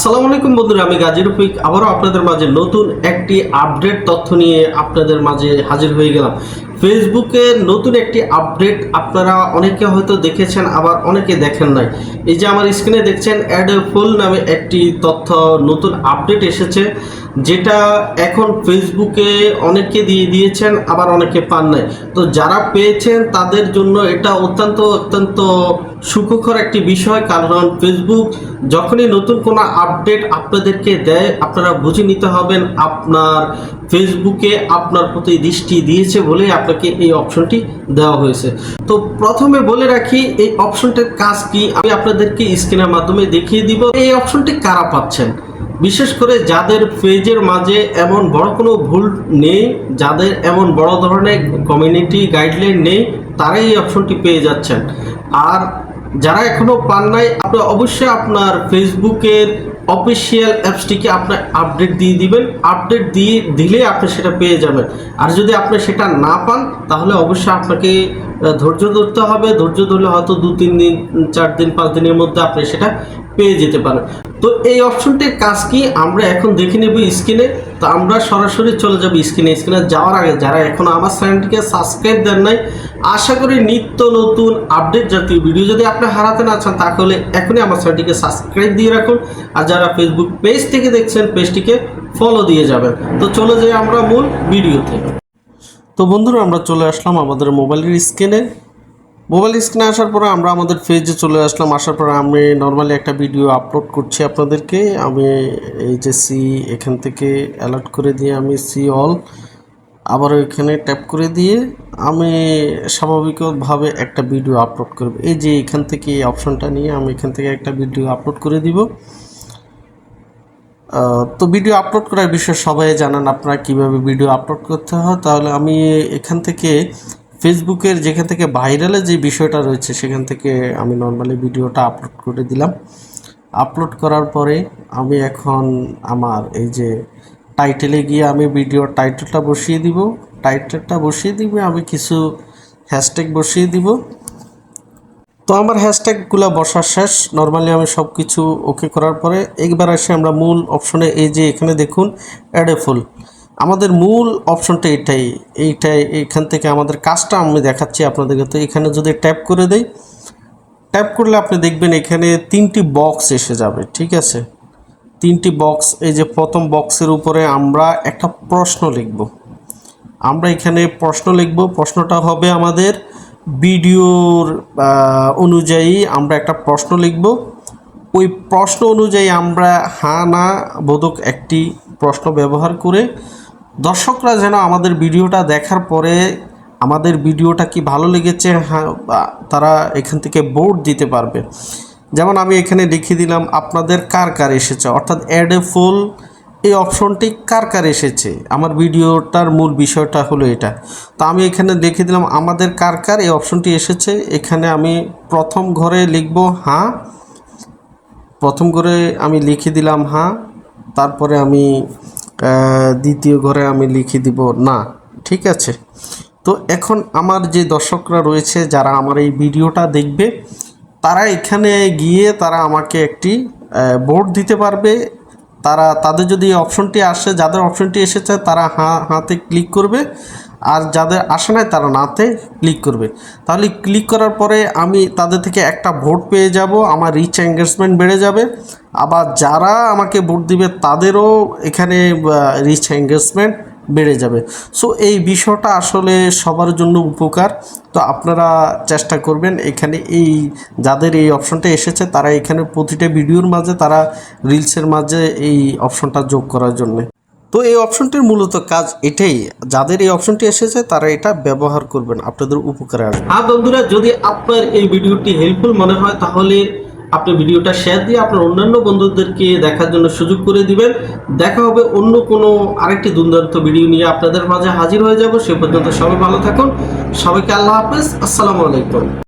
আসসালামু আলাইকুম বন্ধুরা, আমি গাজী রফিক। আবারও আপনাদের মাঝে নতুন একটি আপডেট তথ্য নিয়ে আপনাদের মাঝে হাজির হয়ে গেলাম। ফেসবুকে নতুন একটি আপডেট আপনারা অনেকে হয়তো দেখেছেন, আবার অনেকে দেখেন নাই। এই যে আমার স্ক্রিনে দেখছেন অ্যাড ফুল নামে একটি তথ্য নতুন আপডেট এসেছে, যেটা এখন ফেসবুকে অনেকে দিয়ে দিয়েছেন, আবার অনেকে পান নাই। তো যারা পেয়েছেন, তাদের জন্য এটা অত্যন্ত অত্যন্ত সুখকর একটি বিষয়, কারণ ফেসবুক যখনই নতুন কোনো আপডেট আপনাদেরকে দেয়, আপনারা বুঝে নিতে হবেন আপনার ফেসবুকে আপনার প্রতি দৃষ্টি দিয়েছে বলেই আপনাকে এই অপশনটি দেওয়া হয়েছে। তো প্রথমে বলে রাখি, এই অপশনটার কাজ কি? আমি আপনাদেরকে স্ক্রিনের মাধ্যমে দেখিয়ে দিব, এই অপশনটি কারা পাচ্ছেন? বিশেষ করে যাদের পেজের মাঝে এমন বড় কোনো ভুল নেই, যাদের এমন বড় ধরনের কমিউনিটি গাইডলাইন নেই, তারাই এই অপশনটি পেয়ে যাচ্ছেন। আর যারা এখনও পান নাই আপনি অবশ্যই আপনার ফেসবুকের অফিসিয়াল অ্যাপসটিকে আপনার আপডেট দিয়ে দিবেন। আপডেট দিয়ে দিলে আপনি সেটা পেয়ে যাবেন। আর যদি আপনি সেটা না পান, তাহলে অবশ্যই আপনাকে ধৈর্য ধরতে হবে। ধৈর্য ধরলে হয়তো দু, তিন দিন, চার দিন, পাঁচ দিনের মধ্যে আপনি সেটা পেয়ে যেতে পারেন। তো এই অপশনটির কাজ কি? আমরা এখন দেখে নেব স্ক্রিনে। তো আমরা সরাসরি চলে যাব স্ক্রিনে। স্ক্রিনে যাওয়ার আগে যারা এখন আমার চ্যানেলটিকে সাবস্ক্রাইব দেন নাই আশা করি নিত্য নতুন আপডেট জাতীয় ভিডিও যদি আপনি হারাতে না চান, তাহলে এখনই আমার চ্যানেলটিকে সাবস্ক্রাইব দিয়ে রাখুন। আর যারা ফেসবুক পেজ থেকে দেখছেন পেজটিকে ফলো দিয়ে যাবেন। তো চলে যাই আমরা মূল ভিডিওতে তো বন্ধুরা, আমরা চলে আসলাম আমাদের মোবাইলের স্ক্রিনে মোবাইল স্ক্রিনে আসার পরে আমরা আমাদের পেজে চলে আসলাম। আসার পরে আমি নর্মালি একটা ভিডিও আপলোড করছি আপনাদেরকে। আমি এই যে সি এখান থেকে অ্যালার্ট করে দিয়ে আমি সি অল আবার এখানে ট্যাপ করে দিয়ে আমি স্বাভাবিকভাবে একটা ভিডিও আপলোড করব। এই যে এখান থেকে এই অপশনটা নিয়ে আমি এখান থেকে একটা ভিডিও আপলোড করে দিব। তো ভিডিও আপলোড করার বিষয়ে সবাই জানান আপনারা কীভাবে ভিডিও আপলোড করতে হয়। তাহলে আমি এখান থেকে ফেসবুকের যেখান থেকে ভাইরালের যে বিষয়টা রয়েছে, সেখান থেকে আমি নর্মালি ভিডিওটা আপলোড করে দিলাম। আপলোড করার পরে আমি এখন আমার এই যে টাইটেলে গিয়ে আমি ভিডিওর টাইটেলটা বসিয়ে দিব। টাইটেলটা বসিয়ে দিবে, আমি কিছু হ্যাশট্যাগ বসিয়ে দিব। তো আমার হ্যাশট্যাগুলো বসা শেষ। নর্মালি আমি সব কিছু ওকে করার পরে একবার এসে আমরা মূল অপশনে এই যে এখানে দেখুন অ্যাডে ফুল আমাদের মূল অপশনটা এটাই, এইটাই এখান থেকে আমাদের কাজটা আমি দেখাচ্ছি আপনাদেরকে। তো এখানে যদি ট্যাপ করে দেই ট্যাপ করলে আপনি দেখবেন এখানে তিনটি বক্স এসে যাবে, ঠিক আছে? তিনটি বক্স এই যে প্রথম বক্সের উপরে আমরা একটা প্রশ্ন লিখব। আমরা এখানে প্রশ্ন লিখব। প্রশ্নটা হবে আমাদের ভিডিওর অনুযায়ী আমরা একটা প্রশ্ন লিখব। ওই প্রশ্ন অনুযায়ী আমরা হ্যাঁ না বোধক একটি প্রশ্ন ব্যবহার করে দর্শকরা যেন আমাদের ভিডিওটা দেখার পরে আমাদের ভিডিওটা কি ভালো লেগেছে হ্যাঁ তারা এখান থেকে বোর্ড দিতে পারবে। যেমন আমি এখানে লিখে দিলাম, আপনাদের কার কার এসেছে? অর্থাৎ অ্যাড এ ফুল এই অপশনটি কার কার এসেছে? আমার ভিডিওটার মূল বিষয়টা হলো এটা। তো আমি এখানে দেখে দিলাম, আমাদের কার কার এই অপশনটি এসেছে। এখানে আমি প্রথম ঘরে লিখব হ্যাঁ। প্রথম ঘরে আমি লিখে দিলাম হ্যাঁ। তারপরে আমি দ্বিতীয় ঘরে আমি লিখে দিব, না। ঠিক আছে? তো এখন আমার যে দর্শকরা রয়েছে, যারা আমার এই ভিডিওটা দেখবে তারা এখানে গিয়ে তারা আমাকে একটি ভোট দিতে পারবে। তারা, তাদের যদি অপশনটি আসে, যাদের অপশনটি এসেছে, তারা হাঁ, হাতে ক্লিক করবে। আর যাদের আসে নাই, তারা নাতে ক্লিক করবে। তাহলে ক্লিক করার পরে আমি তাদের থেকে একটা ভোট পেয়ে যাব, আমার রিচ এঙ্গেজমেন্ট বেড়ে যাবে। আবার যারা আমাকে ভোট দিবে, তাদেরও এখানে রিচ এঙ্গেজমেন্ট বেড়ে যাবে। সো এই বিষয়টা আসলে সবার জন্য উপকার। তো আপনারা চেষ্টা করবেন এখানে এই যাদের এই অপশনটা এসেছে, তারা এখানে প্রতিটা ভিডিওর মাঝে, তারা রিলসের মাঝে এই অপশনটা যোগ করার জন্য। তো এই অপশনটির মূলত কাজ এটাই, যাদের এই অপশনটি এসেছে, তারা এটা ব্যবহার করবেন, আপনাদের উপকারে আসবে। হ্যাঁ বন্ধুরা, যদি আপনার এই ভিডিওটি হেল্পফুল মনে হয়, তাহলে আপনি ভিডিওটা শেয়ার দিয়ে আপনার অন্যান্য বন্ধুদেরকে দেখার জন্য সুযোগ করে দিবেন। দেখা হবে অন্য কোনো আরেকটি দুর্দান্ত ভিডিও নিয়ে আপনাদের মাঝে হাজির হয়ে যাব। সে পর্যন্ত সবাই ভালো থাকুন। সবাইকে আল্লাহ হাফেজ। আসসালামু আলাইকুম।